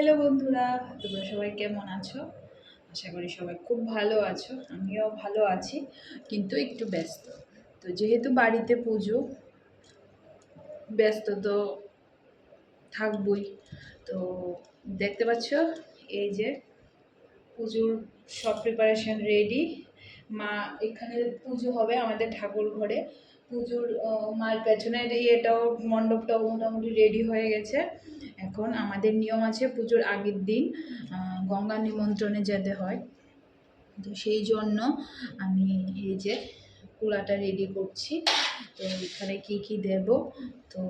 Hello বন্ধুরা, তোমরা সবাই কেমন আছো? আশা করি সবাই খুব ভালো আছো, আমিও ভালো আছি, কিন্তু একটু ব্যস্ত। তো যেহেতু বাড়িতে পুজো, ব্যস্ত তো থাকবই। তো দেখতে পাচ্ছ, এই যে পুজোর সব প্রিপারেশন রেডি মা, এখানে পুজো হবে আমাদের ঠাকুর ঘরে। পুজোর মার পেছনের এটাও মণ্ডপটাও মোটামুটি রেডি হয়ে গেছে। এখন আমাদের নিয়ম আছে পুজোর আগের দিন গঙ্গা নিমন্ত্রণে যেতে হয়। তো সেই জন্য আমি এই যে কুলাটা রেডি করছি। তো এখানে কি কি দেব? তো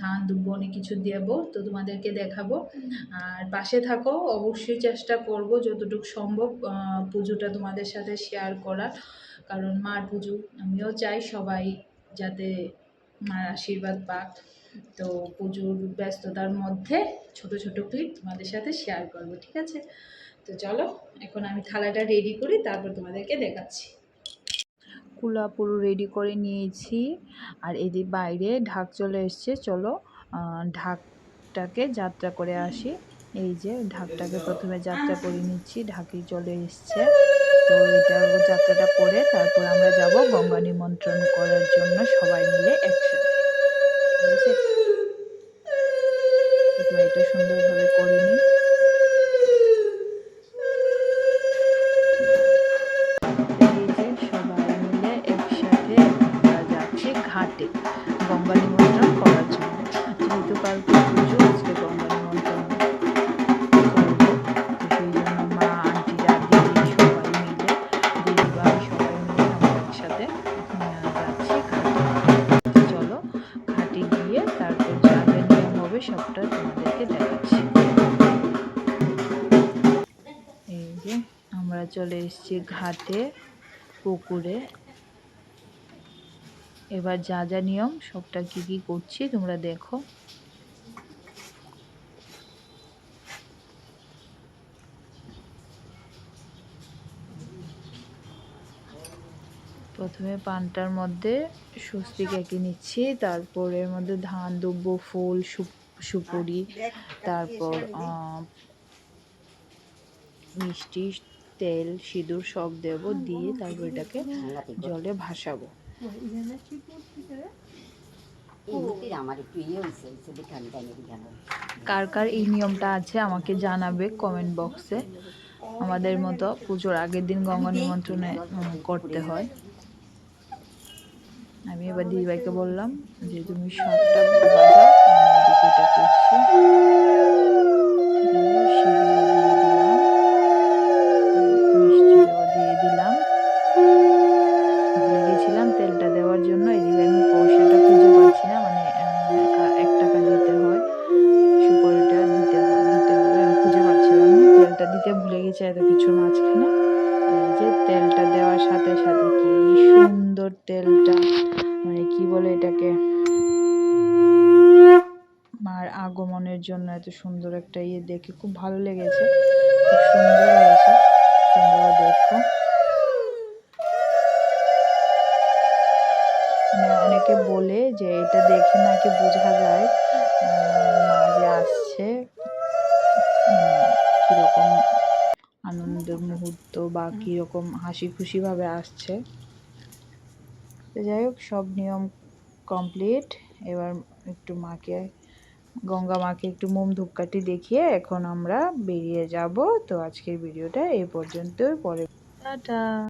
ধান দুব্ব অনেক কিছু দেব, তো তোমাদেরকে দেখাবো। আর পাশে থাকো, অবশ্যই চেষ্টা করব যতটুকু সম্ভব পুজোটা তোমাদের সাথে শেয়ার করার। কারণ মার পুজো, আমিও চাই সবাই যাতে মার আশীর্বাদ পাক। তো পুজোর ব্যস্ততার মধ্যে ছোট ছোট ক্লিপ তোমাদের সাথে শেয়ার করব, ঠিক আছে? তো চলো, এখন আমি থালাটা রেডি করি, তারপর তোমাদেরকে দেখাচ্ছি। কুলা পুরো রেডি করে নিয়েছি, আর এদিক বাইরে ঢাক চলে এসছে, চলো ঢাকটাকে যাত্রা করে আসি। এই যে ঢাকটাকে প্রথমে যাত্রা করে নিচ্ছি ঢাকি চলে এসছে। তো এটা যাত্রাটা করে তারপর আমরা যাব গঙ্গা নিমন্ত্রণ করার জন্য সবাই মিলে একসাথে। গঙ্গা নিমন্ত্রণ করার জন্য। যেহেতু কালকে পুজো, আজকে গঙ্গা নিমন্ত্রণ করব। তো সেই জন্য মা আন্টিরা দিদি, সবাই মিলে দিদি ভাই সবাই মিলে আমরা একসাথে যাচ্ছি ঘাটে। চলো ঘাটে গিয়ে তারপর যা যা হবে সবটা তোমাদেরকে দেখাচ্ছি। এই যে আমরা চলে এসেছি ঘাটে, পুকুরে। এবার যা যা নিয়ম, সবটা কি কি করছি তোমরা দেখো। প্রথমে পানটার মধ্যে স্বস্তিক এঁকে নিচ্ছি, তারপর এর মধ্যে ধান, দুব্ব, ফুল সুপুরি, তারপর মিষ্টি, তেল, সিঁদুর সব দেব, দিয়ে তারপর এটাকে জলে ভাসাবো। একটু ইয়ে কার কার এই নিয়মটা আছে আমাকে জানাবে কমেন্ট বক্সে আমাদের মতো পুজোর আগের দিন গঙ্গা নিমন্ত্রণে করতে হয়। আমি এবার দিদিভাইকে বললাম যে তুমি শাকটা তেলটা দিতে ভুলে গেছি এত কিছুর মাঝখানে। এই যে তেলটা দেওয়ার সাথে সাথে কি সুন্দর তেলটা মানে কি বলে এটাকে? মার আগমনের জন্য এত সুন্দর একটা ইয়ে দেখে খুব ভালো লেগেছে। খুব সুন্দর হয়েছে। তোমরা দেখো। মানে অনেকে বলে যে এটা দেখে নাকি বোঝা যায় আহ, মা যে আসছে মানে কীরকম মুহূর্ত বা কীরকম হাসি খুশিভাবে আসছে। তো যাই হোক সব নিয়ম কমপ্লিট এবার একটু মাকে গঙ্গা মাকে একটু মোম ধূপকাঠি দেখিয়ে এখন আমরা বেরিয়ে যাব। তো আজকের ভিডিওটা এই পর্যন্তই। পরে টাটা।